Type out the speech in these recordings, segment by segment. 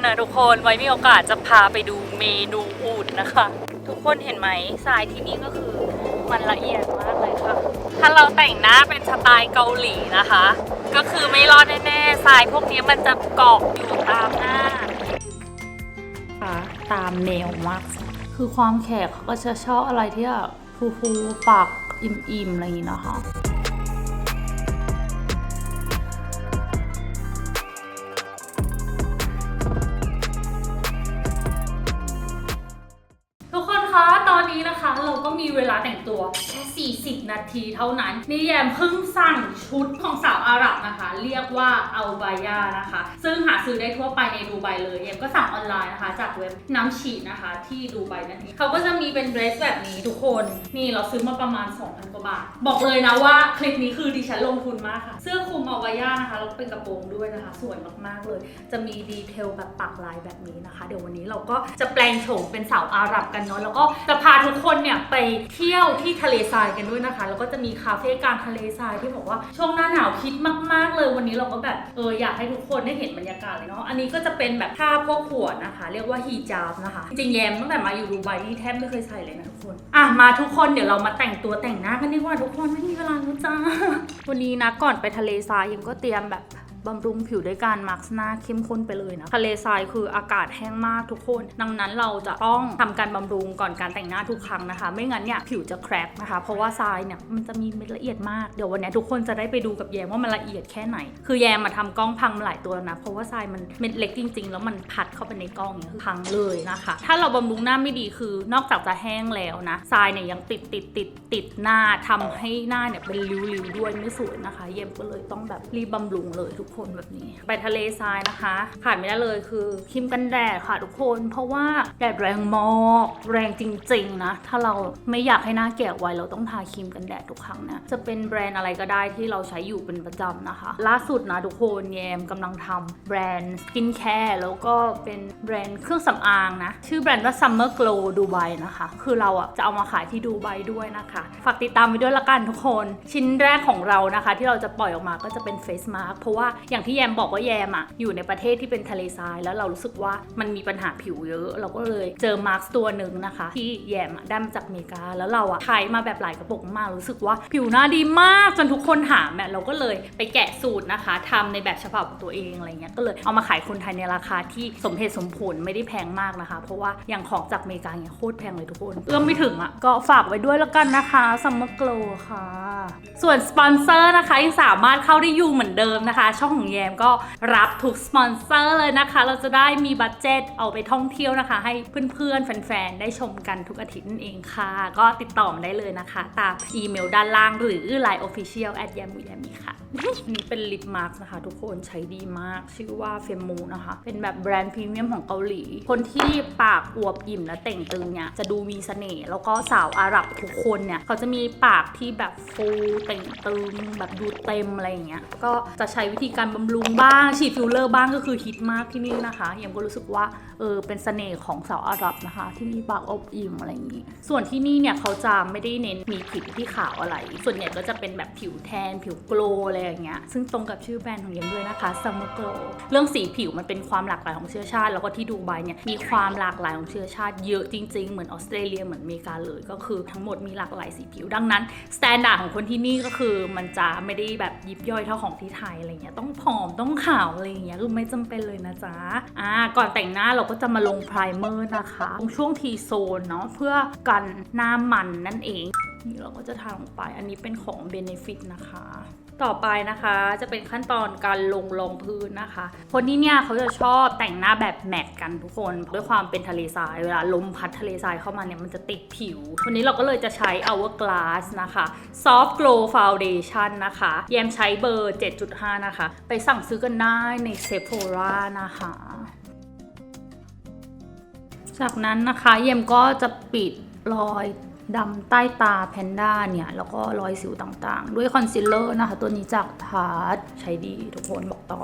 ด้วยนะทุกคนไว้มีโอกาสจะพาไปดูเมนูอูดนะคะ ทุกคนเห็นไหมทรายที่นี่ก็คือมันละเอียดมากเลยค่ะ ถ้าเราแต่งหน้าเป็นสไตล์เกาหลีนะคะ ก็คือไม่รอดแน่ๆทรายพวกนี้มันจะเกาะอยู่ตามหน้าตามแนวมากคือความแขกเขาก็จะชอบอะไรที่แบบฟูๆปากอิ่มๆอะไรอย่างนี้นะคะ นี้นะคะ เราก็มีเวลาแต่งตัวแค่40 นาทีเท่านั้น นี่แยมเพิ่งสั่งชุดของสาวอาหรับนะคะ เรียกว่าอัลบายานะคะ ซึ่งหาซื้อได้ทั่วไปในดูไบเลยแยมก็สั่งออนไลน์นะคะ จากเว็บน้ำฉีดนะคะที่ดูไบนั่นเองเขาก็จะมีเป็นเดรสแบบนี้ทุกคน นี่เราซื้อมาประมาณ 2,000 กว่าบาท บอกเลยนะว่าคลิปนี้คือดิฉันลงทุนมากค่ะ เสื้อคลุมอัลบายานะคะแล้วเป็นกระโปรงด้วยนะคะ สวยมากๆเลย จะมีดีเทลแบบปักลายแบบนี้นะคะ เดี๋ยววันนี้เราก็จะแปลงโฉมเป็นสาวอาหรับกันเนาะแล้วก็จะพาทุกคนเนี่ยไปเที่ยวที่ทะเลทรายกันด้วยนะคะ แล้วก็จะมีคาเฟ่กลางทะเลทรายที่บอกว่าช่วงหน้าหนาวฮิตมาก ๆ เลยวันนี้เราก็แบบเอออยากให้ทุกคนได้เห็นบรรยากาศเลยเนาะอันนี้ก็จะเป็นแบบผ้าพวกหัวนะคะ เรียกว่าฮีจาบนะคะจริงๆแยมตั้งแต่มาอยู่ดูไบนี่แทบไม่เคยใส่เลยนะทุกคนอะมาทุกคนเดี๋ยวเรามาแต่งตัวแต่งหน้ากันดีกว่าทุกคนไม่มีเวลาแล้วจ้าวันนี้นะก่อนไปทะเลทรายยังก็เตรียมแบบ บำรุงผิวด้วยการมาร์กหน้าเข้มข้นไปเลยนะทะเลทรายคืออากาศแห้งมากทุกคน ดังนั้นเราจะต้องทำการบำรุงก่อนการแต่งหน้าทุกครั้งนะคะ ไม่งั้นเนี่ยผิวจะแครกนะคะ เพราะว่าทรายเนี่ยมันจะมีเม็ดละเอียดมาก เดี๋ยววันนี้ทุกคนจะได้ไปดูกับแยมว่ามันละเอียดแค่ไหน คือแยมมาทำกล้องพังมาหลายตัวแล้วนะ เพราะว่าทรายมันเม็ดเล็กจริง ๆ แล้วมันพัดเข้าไปในกล้องเนี่ยพังเลยนะคะ ถ้าเราบำรุงหน้าไม่ดีคือนอกจากจะแห้งแล้วนะทรายเนี่ยยังติดติดติดติดหน้าทำให้หน้าเนี่ยเป็นริ้วๆด้วยไม่สวยนะคะ เยมก็เลยต้องแบบรีบบำรุงเลยทุกคนแบบนี้ ไปทะเลทรายนะคะ ขาดไม่ได้เลยคือครีมกันแดดค่ะทุกคน เพราะว่าแดดแรงมากแรงจริง ๆ นะ ถ้าเราไม่อยากให้หน้าแก่ไวเราต้องทาครีมกันแดดทุกครั้งนะ จะเป็นแบรนด์อะไรก็ได้ที่เราใช้อยู่เป็นประจำนะคะ ล่าสุดนะทุกคนแยมกำลังทำแบรนด์สกินแคร์แล้วก็เป็นแบรนด์เครื่องสำอางนะ ชื่อแบรนด์ว่า Summer Glow Dubai นะคะ คือเราอะจะเอามาขายที่ดูไบด้วยนะคะ ฝากติดตามไปด้วยละกันทุกคน ชิ้นแรกของเรานะคะ ที่เราจะปล่อยออกมาก็จะเป็นเฟซมาร์เพราะว่าอย่างที่แยมบอกว่าแยมอะอยู่ในประเทศที่เป็นทะเลทราย แล้วเรารู้สึกว่ามันมีปัญหาผิวเยอะ เราก็เลยเจอมาร์กตัวหนึ่งนะคะ ที่แยมได้มาจากอเมริกา แล้วเราอะใช้มาแบบหลายกระปุกมากรู้สึกว่าผิวหน้าดีมากจนทุกคนถามเนี่เราก็เลยไปแกะสูตรนะคะทำในแบบฉบับของตัวเองอะไรเงี้ยก็เลยเอามาขายคนไทยในราคาที่สมเหตุสมผลไม่ได้แพงมากนะคะ เพราะว่าอย่างของจากอเมริกาเนี่ยโคตรแพงเลยทุกคนเอื้อมไม่ถึงอะก็ฝากไว้ด้วยแล้วกันนะคะซัมเมอร์โกลค่ะ ส่วนสปอนเซอร์นะคะยังสามารถเข้าได้อยู่เหมือนเดิมนะคะช่องของแยมก็รับทุกสปอนเซอร์เลยนะคะ เราจะได้มีบัตเจ็ตเอาไปท่องเที่ยวนะคะ ให้เพื่อนๆ แฟนๆ ได้ชมกันทุกอาทิตย์นั่นเองค่ะ ก็ติดต่อมาได้เลยนะคะ ตามอีเมลด้านล่างหรือ Line Official at y a m u y a m i ค่ะ อันนี้เป็นลิปมาร์กนะคะ ทุกคนใช้ดีมาก ชื่อว่าเฟมมูนะคะ เป็นแบบแบรนด์พรีเมียมของเกาหลี คนที่ปากอวบอิ่มและเต่งตึงเนี่ยจะดูมีเสน่ห์แล้วก็สาวอาหรับทุกคนเนี่ยเขาจะมีปากที่แบบฟูเต่งตึงแบบดูเต็มอะไรอย่างเงี้ยก็จะใช้วิธีการบำรุงบ้างฉีดฟิลเลอร์บ้างก็คือฮิตมากที่นี่นะคะเยังก็รู้สึกว่าเออเป็นเสน่ห์ของสาวอาหรับนะคะ ที่มีปากอบอิ่มอะไรอย่างงี้ ส่วนที่นี่เนี่ยเขาจะไม่ได้เน้นมีผิวที่ขาวอะไร ส่วนใหญ่ก็จะเป็นแบบผิวแทนผิวโกลอะไรอย่างเงี้ยซึ่งตรงกับชื่อแบรนด์ของเยังด้วยนะคะ Summer Glow เรื่องสีผิวมันเป็นความหลากหลายของเชื้อชาติ แล้วก็ที่ดูไบเนี่ยมีความหลากหลายของเชื้อชาติเยอะจริง ๆ เหมือนออสเตรเลียเหมือนอเมริกาเลยก็คือทั้งหมดมีหลากหลายสีผิวดังนั้นสแตนดาร์ดของคนที่นี่ก็คือมันจะไม่ได้แบบยิบย่อยเท่าของที่ไทยอะไรเงี้ยต้องผอมต้องขาวอะไรเงี้ยคือไม่จำเป็นเลยนะจ๊ะอ่าก่อนแต่งหน้าเราก็จะมาลงไพรเมอร์นะคะตรงช่วงทีโซนเนาะเพื่อกันหน้ามันนั่นเองนี่เราก็จะทาลงไป อันนี้เป็นของ Benefit นะคะ ต่อไปนะคะจะเป็นขั้นตอนการลงรองพื้นนะคะ คนที่เนี่ยเขาจะชอบแต่งหน้าแบบแมตต์กันทุกคน ด้วยความเป็นทะเลทรายเวลาลมพัดทะเลทรายเข้ามาเนี่ยมันจะติดผิว วันนี้เราก็เลยจะใช้ Hourglass นะคะ Soft Glow Foundation นะคะแยมใช้เบอร์ 7.5 นะคะ ไปสั่งซื้อกันได้ใน Sephora นะคะ จากนั้นนะคะเยมก็จะปิดรอย ดำใต้ตาแพนด้าเนี่ย แล้วก็รอยสิวต่างๆ ด้วยคอนซีลเลอร์นะคะ ตัวนี้จากทาร์ตใช้ดีทุกคนบอกต่อ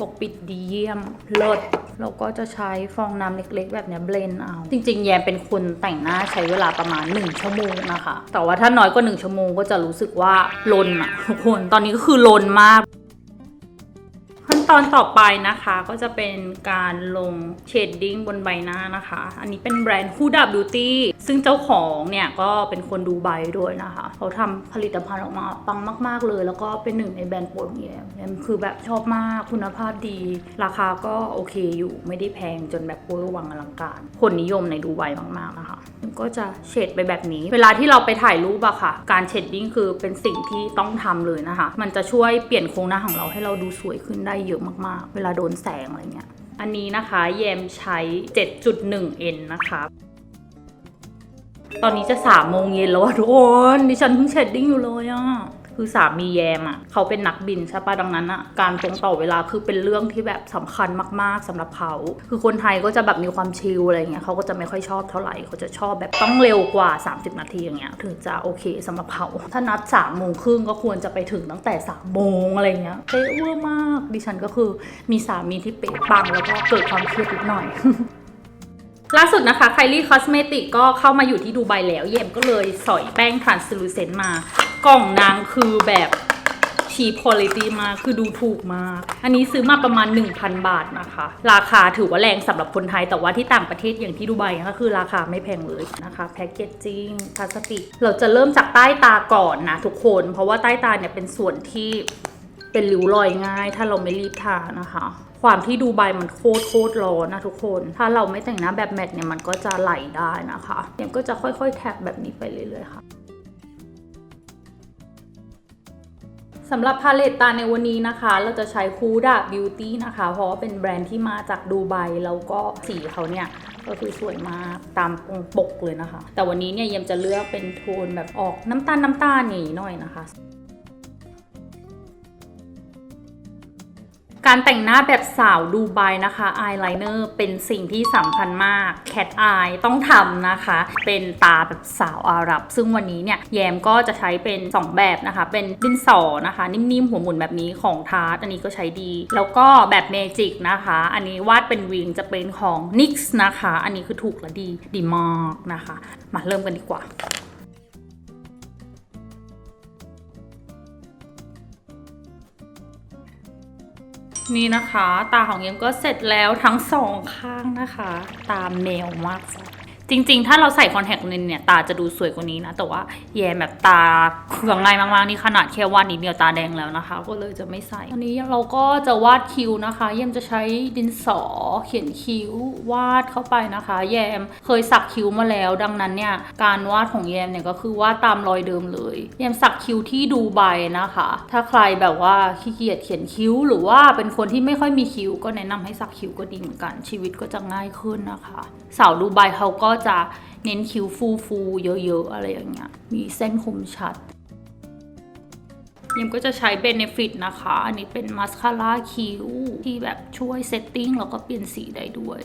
ปกปิดดีเยี่ยม เลิศแล้วก็จะใช้ฟองน้ำเล็กๆ แบบนี้เบลนเอา จริง ๆ แยมเป็นคนแต่งหน้าใช้เวลาประมาณ 1 ชั่วโมงนะคะ แต่ว่าถ้าน้อยกว่า 1 ชั่วโมงก็จะรู้สึกว่าลนอะทุกคน ตอนนี้ก็คือลนมาก อนต่อไปนะคะก็จะเป็นการลงเชดดิ้งบนใบหน้านะคะ อันนี้เป็นแบรนด์ Huda Beauty ซึ่งเจ้าของเนี่ยก็เป็นคนดูไบด้วยนะคะ เขาทำผลิตภัณฑ์ออกมาปังมาก ๆ เลย แล้วก็เป็นหนึ่งในแบรนด์โปรดของแยมแยมคือแบบชอบมากคุณภาพดี ราคาก็โอเคอยู่ไม่ได้แพงจนแบบเวอร์วังอลังการ คนนิยมในดูไบมาก ๆ นะคะ มันก็จะเฉดไปแบบนี้ เวลาที่เราไปถ่ายรูปอะค่ะ การเชดดิ้งคือเป็นสิ่งที่ต้องทำเลยนะคะ มันจะช่วยเปลี่ยนโครงหน้าของเราให้เราดูสวยขึ้นได้เยอะมากๆ เวลาโดนแสงอะไรเงี้ย อันนี้นะคะแยมใช้ 7.1N นะคะตอนนี้จะ3โมงเย็นแล้วอะทุกคน ดิฉันเพิ่งเชดดิ้งอยู่เลยอะ คือสามีแยมอะเขาเป็นนักบินใช่ปะดังนั้นอะการตรงต่อเวลาคือเป็นเรื่องที่แบบสำคัญมากๆสำหรับเขา คือคนไทยก็จะแบบมีความชิลอะไรเงี้ยเขาก็จะไม่ค่อยชอบเท่าไหร่เขาจะชอบแบบต้องเร็วกว่า 30 นาทีอย่างเงี้ยถึงจะโอเคสำหรับเขาถ้านัด3ามโมงครึ่งก็ควรจะไปถึงตั้งแต่3ามโมงอะไรเงี้ยเป๊ะเวอร์มาก ดิฉันก็คือมีสามีที่เป๊ะปังแล้วก็เกิดความเครียดนิดหน่อย ล่าสุดนะคะไคลี่คอสเมติกก็เข้ามาอยู่ที่ดูไบแล้วเยมก็เลยสอยแป้ง translucent มากล่องนางคือแบบชีพคุณภาพมากคือดูถูกมาก อันนี้ซื้อมาประมาณ 1,000 บาทนะคะ ราคาถือว่าแรงสำหรับคนไทยแต่ว่าที่ต่างประเทศอย่างที่ดูไบก็คือราคาไม่แพงเลยนะคะแพคเกจจิ้งพลาสติก เราจะเริ่มจากใต้ตาก่อนนะทุกคน เพราะว่าใต้ตาเนี่ยเป็นส่วนที่เป็นริ้วรอยง่าย ถ้าเราไม่รีบทานะคะ ความที่ดูไบมันโคตรโคตรร้อนนะทุกคน ถ้าเราไม่แต่งหน้าแบบแมทเนี่ยมันก็จะไหลได้นะคะเนี่ยก็จะค่อยๆแท็บแบบนี้ไปเรื่อยๆค่ะสำหรับพาเลตตาในวันนี้นะคะ เราจะใช้ Huda Beauty นะคะ เพราะว่าเป็นแบรนด์ที่มาจากดูไบแล้วก็สีเขาเนี่ยก็คือสวยมากตามปกเลยนะคะ แต่วันนี้เนี่ยเยมจะเลือกเป็นโทนแบบออกน้ำตาลน้ำตาลนีหน่อยนะคะ การแต่งหน้าแบบสาวดูไบนะคะอายไลเนอร์เป็นสิ่งที่สำคัญมากแคทอายต้องทำนะคะ เป็นตาแบบสาวอาหรับ ซึ่งวันนี้เนี่ยแยมก็จะใช้เป็น 2 แบบนะคะ เป็นดินสอนะคะ นิ่มๆ หัวหมุนแบบนี้ของทาร์ตอันนี้ก็ใช้ดี แล้วก็แบบเมจิกนะคะ อันนี้วาดเป็นวิงจะเป็นของ NYX นะคะ อันนี้คือถูกและดีดีมากนะคะ มาเริ่มกันดีกว่า นี่นะคะ ตาของเยมก็เสร็จแล้วทั้งสองข้างนะคะ ตามแนวมาก จริงๆ ถ้าเราใส่คอนแทคเลนส์เนี่ย ตาจะดูสวยกว่านี้นะ แต่ว่าแยมแบบตาเคืองง่ายมากๆ นี่ขนาดแค่วาดนิดเดียวตาแดงแล้วนะคะ ก็เลยจะไม่ใส่อันนี้เราก็จะวาดคิ้วนะคะเยมจะใช้ดินสอเขียนคิ้ววาดเข้าไปนะคะ แยมเคยสักคิ้วมาแล้ว ดังนั้นเนี่ยการวาดของแยมเนี่ยก็คือวาดตามรอยเดิมเลย แยมสักคิ้วที่ดูใบนะคะ ถ้าใครแบบว่าขี้เกียจเขียนคิ้ว หรือว่าเป็นคนที่ไม่ค่อยมีคิ้ว ก็แนะนำให้สักคิ้วก็ดีเหมือนกันชีวิตก็จะง่ายขึ้นนะคะ สาวดูไบเขาก็จะเน้นคิ้วฟูฟูๆเยอะ ๆ อะไรอย่างเงี้ย มีเส้นคมชัดยิมก็จะใช้เบน f ฟิตนะคะ อันนี้เป็นมาสคาร่าคิ้วที่แบบช่วยเซตติ้งแล้วก็เปลี่ยนสีได้ด้วย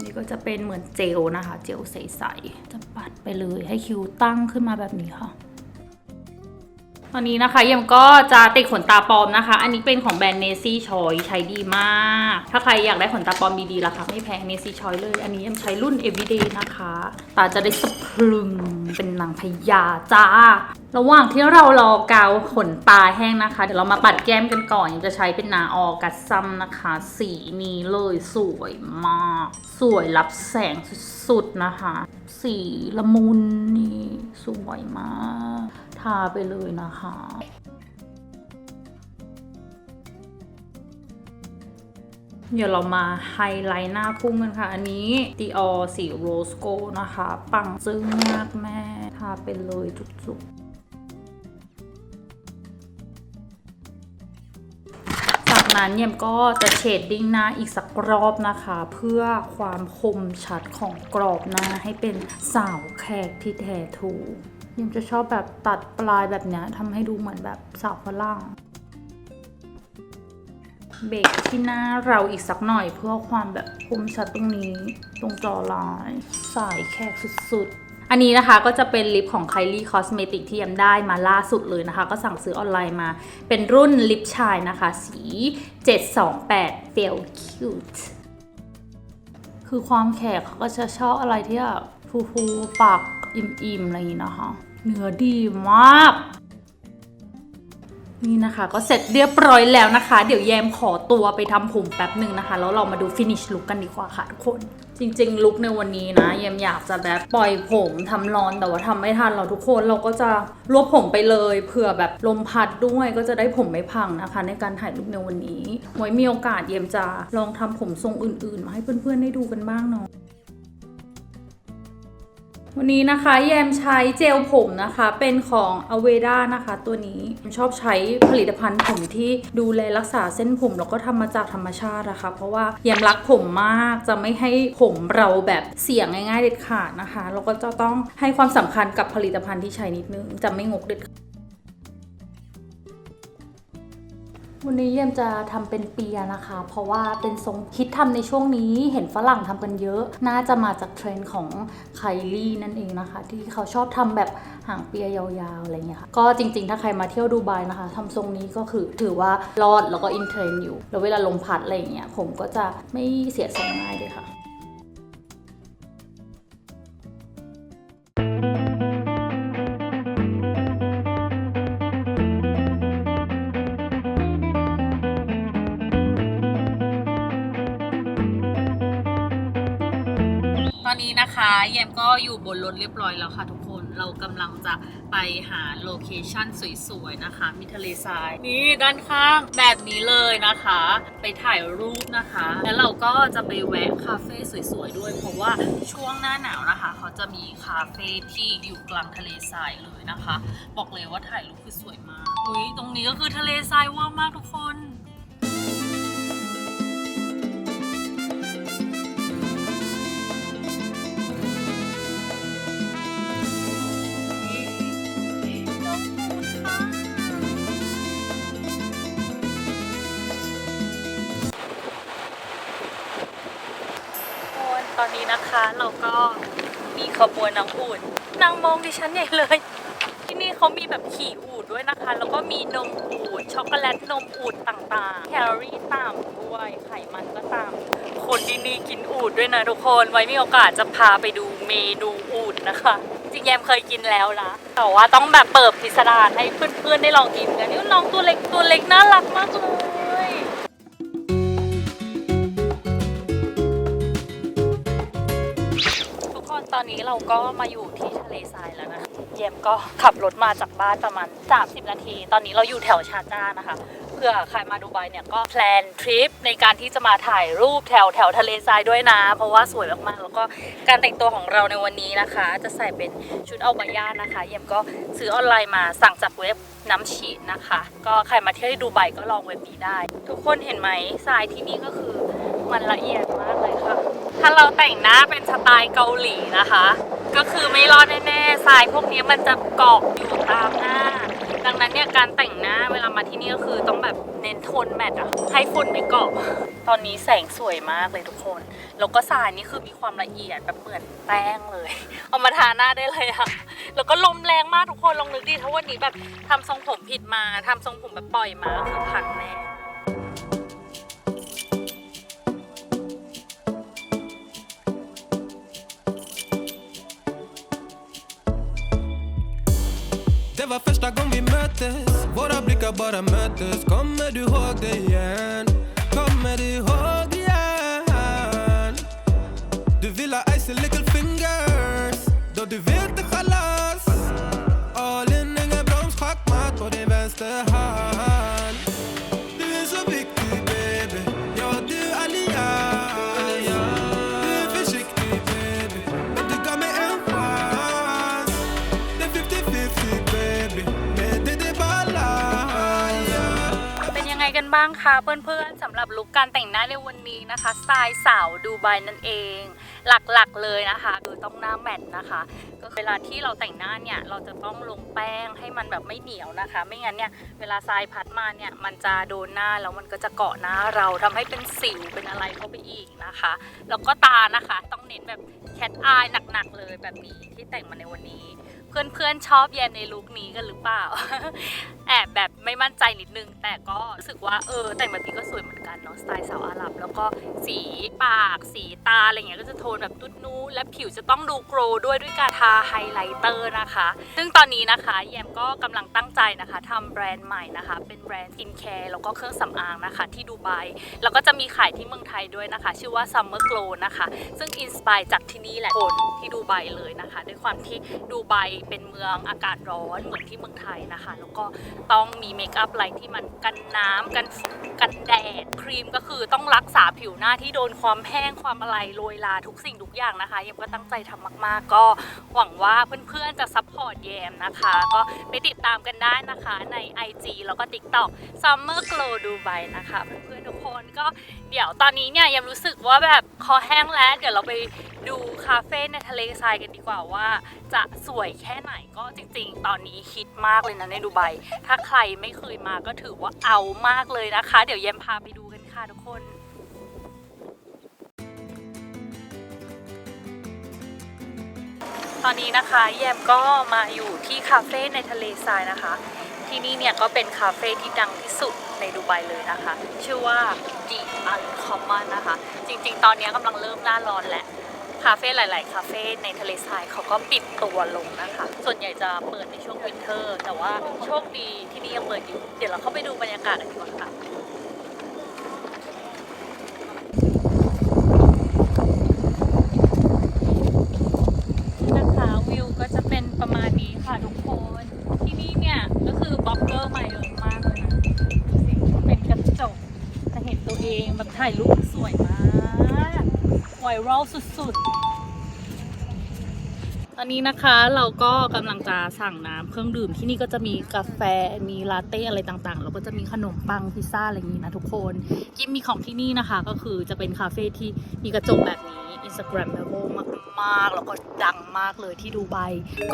นี่ก็จะเป็นเหมือนเจลนะคะ เจลใส ๆ จะปัดไปเลยให้คิ้วตั้งขึ้นมาแบบนี้ค่ะ ตอนนี้นะคะเยมก็จะติดขนตาปลอมนะคะ อันนี้เป็นของแบรนด์เนซี่ชอยใช้ดีมาก ถ้าใครอยากได้ขนตาปลอมดีๆราคาไม่แพงเนซี่ชอยเลย อันนี้เยมใช้รุ่น Everyday นะคะ ตาจะได้สะพรึงเป็นนางพญาจ้า ระหว่างที่เรารอกาวขนตาแห้งนะคะ เดี๋ยวเรามาปัดแก้มกันก่อนยังจะใช้เป็นนาออกัสซัมนะคะ สีนี้เลยสวยมาก สวยรับแสงสุดๆนะคะ สีละมุนนี่สวยมาก ทาไปเลยนะคะ เดี๋ยวเรามาไฮไลท์หน้าพุ่งกันค่ะ อันนี้ Dior สีโรสโกนะคะ ปังจึ้งมากแม่ ทาไปเลยจุกๆจากนั้นเนี่ยก็จะเชดดิ้งหน้าอีกสักรอบนะคะ เพื่อความคมชัดของกรอบหน้าให้เป็นสาวแขกที่แท้ถูก ยิมจะชอบแบบตัดปลายแบบเนี้ยทำให้ดูเหมือนแบบสาวฝรั่งเบรกที่หน้าเราอีกสักหน่อยเพื่อความแบบคมชัดตรงนี้ตรงจอลายสายแขกสุดๆ อันนี้นะคะก็จะเป็นลิปของ Kylie Cosmetics ที่ยังได้มาล่าสุดเลยนะคะ ก็สั่งซื้อออนไลน์มา เป็นรุ่นลิปชายนะคะ สี 728 Feel Cute คือความแขกเขาก็จะชอบอะไรที่แบบฟูๆปากอิ่มๆอะไรอย่างนี้นะคะ เนื้อดีมาก นี่นะคะก็เสร็จเรียบร้อยแล้วนะคะ เดี๋ยวแยมขอตัวไปทำผมแป๊บหนึ่งนะคะ แล้วเรามาดูฟินิชลุกกันดีกว่าค่ะทุกคนจริงๆ ลุกในวันนี้นะแยมอยากจะแบบปล่อยผมทำร้อนแต่ว่าทำไม่ทันเราทุกคนเราก็จะรวบผมไปเลยเผื่อแบบลมพัดด้วยก็จะได้ผมไม่พังนะคะ ในการถ่ายรูปในวันนี้ไว้มีโอกาสเยมจะลองทำผมทรงอื่นๆ มาให้เพื่อนๆได้ดูกันบ้างเนาะ วันนี้นะคะแยมใช้เจลผมนะคะเป็นของ a v e d a นะคะตัวนี้ชอบใช้ผลิตภัณฑ์ผมที่ดูแลรักษาเส้นผม แล้วก็ทำมาจากธรรมชาตินะคะ เพราะว่าแยมรักผมมากจะไม่ให้ผมเราแบบเสี่ยงง่ายๆเด็ดขาดนะคะแล้วก็จะต้องให้ความสำคัญกับผลิตภัณฑ์ที่ใช้นิดนึงจะไม่งกเด็ดขาด วันนี้เยี่ยมจะทำเป็นเปียนะคะ เพราะว่าเป็นทรงคิดทำในช่วงนี้เห็นฝรั่งทำกันเยอะ น่าจะมาจากเทรนด์ของไคลี่นั่นเองนะคะ ที่เขาชอบทำแบบหางเปียยาวๆอะไรเงี้ยค่ะก็จริงๆ ถ้าใครมาเที่ยวดูไบนะคะทำทรงนี้ก็คือถือว่ารอดแล้วก็อินเทรนด์อยู่ แล้วเวลาลมพัดอะไรเงี้ยผมก็จะไม่เสียทรงง่ายด้วยค่ะ อยู่บนรถเรียบร้อยแล้วค่ะทุกคน เรากำลังจะไปหาโลเคชั่นสวยๆนะคะ มีทะเลทราย นี่ด้านข้างแบบนี้เลยนะคะ ไปถ่ายรูปนะคะ แล้วเราก็จะไปแวะคาเฟ่สวยๆด้วย เพราะว่าช่วงหน้าหนาวนะคะ เขาจะมีคาเฟ่ที่อยู่กลางทะเลทรายเลยนะคะ บอกเลยว่าถ่ายรูปคือสวยมากอุ้ยตรงนี้ก็คือทะเลทรายว่ามากทุกคน นะคะ เราก็มีขบวนนางอูดนางมองดิฉันใหญ่เลย ที่นี่เขามีแบบขี่อูดด้วยนะคะ แล้วก็มีนมอูดช็อกโกแลตนมอูดต่างๆแคลอรี่ต่ำด้วยไขมันก็ต่ำคนที่นี่กินอูดด้วยนะทุกคนไว้มีโอกาสจะพาไปดูเมนูอูดนะคะ จริงแยมเคยกินแล้วนะแต่ว่าต้องแบบเปิดพิสดารให้เพื่อนๆได้ลองกินกันนี่น้องตัวเล็กตัวเล็กน่ารักมากเลย อนนี้เราก็มาอยู่ที่ทะเลทรายแล้วนะเยมก็ขับรถมาจากบ้านประมาณ 30 นาที ตอนนี้เราอยู่แถวชาร์จานะคะเพื่อใครมาดูไบเนี่ยก็แพลนทริปในการที่จะมาถ่ายรูปแถวแถวทะเลทรายด้วยนะ เพราะว่าสวยมากๆ แล้วก็การแต่งตัวของเราในวันนี้นะคะ จะใส่เป็นชุดเอาบาย่านะคะ เยมก็ซื้อออนไลน์มาสั่งจากเว็บน้ำฉีดนะคะ ก็ใครมาเที่ยวที่ดูไบก็ลองเว็บนี้ได้ ทุกคนเห็นไหมทรายที่นี่ก็คือ มันละเอียดมากเลยค่ะ ถ้าเราแต่งหน้าเป็นสไตล์เกาหลีนะคะ ก็คือไม่รอดแน่ๆทรายพวกนี้มันจะเกาะอยู่ตามหน้า ดังนั้นเนี่ยการแต่งหน้าเวลามาที่นี่ก็คือต้องแบบเน้นโทนแมทอะให้ฝุ่นไม่เกาะ ตอนนี้แสงสวยมากเลยทุกคน แล้วก็ทรายนี่คือมีความละเอียดแบบเหมือนแป้งเลย เอามาทาหน้าได้เลยอะแล้วก็ลมแรงมากทุกคนลองนึกดิถ้าวันนี้แบบทำทรงผมผิดมาทำทรงผมแบบปล่อยมาคือพังแน่ bara möttes Kommer du ihåg det igen? Kommer du ihåg igen? Du vill ha icy little fingers Då du vet det chalas All in, ingen broms, schackmatt på din vänsterhand บ้างคะเพื่อนๆสำหรับลุคการแต่งหน้าในวันนี้นะคะสไตล์สาวดูไบนั่นเอง หลักๆเลยนะคะคือต้องหน้าแมทนะคะ ก็เวลาที่เราแต่งหน้าเนี่ยเราจะต้องลงแป้งให้มันแบบไม่เหนียวนะคะ ไม่งั้นเนี่ยเวลาทรายพัดมาเนี่ยมันจะโดนหน้าแล้วมันก็จะเกาะหน้าเราทำให้เป็นสิวเป็นอะไรเข้าไปอีกนะคะแล้วก็ตานะคะต้องเน้นแบบแคทอายหนักๆเลยแบบนี้ที่แต่งมาในวันนี้ เพื่อนๆชอบแยมในลุคนี้กันหรือเปล่า แอบแบบไม่มั่นใจนิดนึง แต่ก็รู้สึกว่าเออ แต่งแบบนี้ก็สวยเหมือนกันเนาะสไตล์สาวอาหรับแล้วก็สีปาก สีตาอะไรเงี้ยก็จะโทนแบบตุ้ดนูดและผิวจะต้องดูโกรด้วยด้วยการทาไฮไลท์เตอร์นะคะ ซึ่งตอนนี้นะคะแยมก็กำลังตั้งใจนะคะทำแบรนด์ใหม่นะคะ เป็นแบรนด์สกินแคร์แล้วก็เครื่องสำอางนะคะ ที่ดูไบแล้วก็จะมีขายที่เมืองไทยด้วยนะคะ ชื่อว่า Summer Glow นะคะ ซึ่งอินสปายจากที่นี่แหละคนที่ดูไบเลยนะคะ ด้วยความที่ดูไบเป็นเมืองอากาศร้อนเหมือนที่เมืองไทยนะคะ แล้วก็ต้องมีเมคอัพอะไรที่มันกันน้ำกันฝนกันแดด ครีมก็คือต้องรักษาผิวหน้าที่โดนความแห้งความอะไรโรยลาทุกสิ่งทุกอย่างนะคะยังก็ตั้งใจทำมาก ๆ ก็หวังว่าเพื่อนๆจะซัพพอร์ตแยมนะคะ ก็ไปติดตามกันได้นะคะใน IG แล้วก็ TikTok Summer Glow Dubai นะคะเพื่อน คนก็เดี๋ยวตอนนี้เนี่ยยังรู้สึกว่าแบบคอแห้งแล้วเดี๋ยวเราไปดูคาเฟ่ในทะเลทรายกันดีกว่าว่า จะสวยแค่ไหนก็จริง ๆ ตอนนี้ฮิตมากเลยนะในดูไบถ้าใครไม่เคยมาก็ถือว่าเอามากเลยนะคะ เดี๋ยวเยมพาไปดูกันค่ะทุกคนตอนนี้นะคะแยมก็มาอยู่ที่คาเฟ่ในทะเลทรายนะคะ ที่นี่เนี่ยก็เป็นคาเฟ่ที่ดังที่สุดในดูไบเลยนะคะ ชื่อว่า The Uncommon นะคะ จริงๆ ตอนนี้กำลังเริ่มหน้าร้อนแล้ว คาเฟ่หลาย ๆ คาเฟ่ในทะเลทรายเขาก็ปิดตัวลงนะคะ ส่วนใหญ่จะเปิดในช่วงวินเทอร์ แต่ว่าโชคดีที่นี่ยังเปิดอยู่ เดี๋ยวเราเข้าไปดูบรรยากาศกันดีกว่าค่ะนะคะ รัลสุดๆ ตอนนี้นะคะเราก็กำลังจะสั่งน้ำเครื่องดื่มที่นี่ก็จะมีกาแฟมีลาเต้อะไรต่างๆ แล้วก็จะมีขนมปังพิซซ่าอะไรอย่างนี้นะทุกคน กิมมีของที่นี่นะคะ ก็คือจะเป็นคาเฟ่ที่มีกระจกแบบนี้ Instagram m e l มากๆ แล้วก็ดังมากเลยที่ดูไบ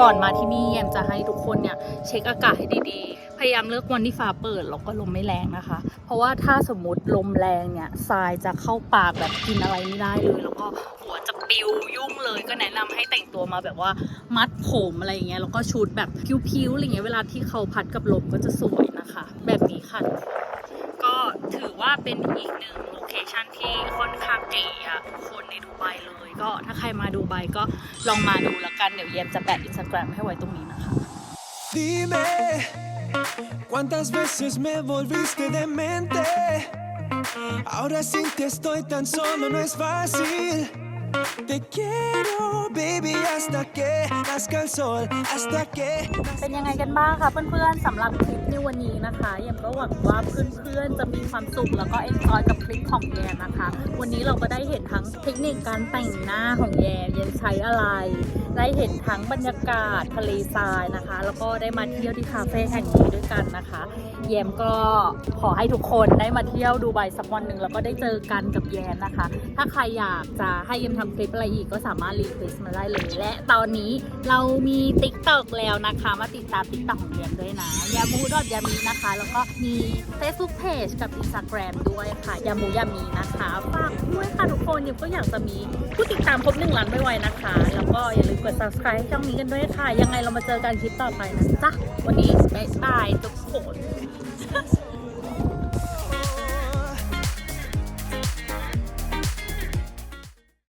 ก่อนมาที่นี่แยมจะให้ทุกคนเนี่ยเช็คอากาศให้ดีๆ พยายามเลือกวันที่ฟ้าเปิดแล้วก็ลมไม่แรงนะคะ เพราะว่าถ้าสมมติลมแรงเนี่ยทรายจะเข้าปากแบบกินอะไรไม่ได้เลย แล้วก็หัวจะปิวยุ่งเลยก็แนะนำให้แต่งตัวมาแบบว่ามัดผมอะไรอย่างเงี้ยแล้วก็ชุดแบบพิ้วๆอะไรเงี้ยเวลาที่เขาพัดกับลมก็จะสวยนะคะ แบบนี้ค่ะ ถือว่าเป็นอีกหนึ่งโลเคชันที่ค่อนข้างเก๋อะคนในดูไบเลย ก็ถ้าใครมาดูไบก็ลองมาดูแล้วกัน เดี๋ยวเย็มจะแปะอินสตาแกรมให้ไว้ตรงนี้นะคะ Dime, ¿cuántas veces me volviste demente? Ahora sin ti estoy tan solo, no es fácil. Te quiero, baby, hasta que nazca el sol, hasta que เป็นยังไงกันบ้างคะเพื่อนๆสำหรับคลิปในวันนี้นะคะแยมก็หวังว่าเพื่อนๆจะมีความสุขแล้วก็เอ็นจอยกับคลิปของแยมนะคะ วันนี้เราก็ได้เห็นทั้งเทคนิคการแต่งหน้าของแยมแยมใช้อะไร ได้เห็นทั้งบรรยากาศทะเลทรายนะคะ แล้วก็ได้มาเที่ยวที่คาเฟ่แห่งนี้ด้วยกันนะคะ แยมก็ขอให้ทุกคนได้มาเที่ยวดูไบสักวันหนึ่งแล้วก็ได้เจอกันกับแยมนะคะ ถ้าใครอยากจะให้แยมทำคลิปอะไรอีกก็สามารถรีเควส์มาได้เลย และตอนนี้เรามี t ิ k t o k แล้วนะคะ มาติดตาม t ิ k t o k ของแยมด้วยนะยามูดอทยามีนะคะ แล้วก็มี Facebook Page กับ Instagram ด้วยค่ะยามูยามีนะคะฝากด้วยค่ะทุกคนแยมก็อยากจะมีผู้ติดตามครบหนึ่งล้านไวๆนะคะ แล้วก็อย่าลืมกด subscribe ให้ช่องนี้กันด้วยค่ะ ยังไงเรามาเจอกันคลิปต่อไปนะจ๊ะวันนี้บ๊ายบายทุกคน Thank you.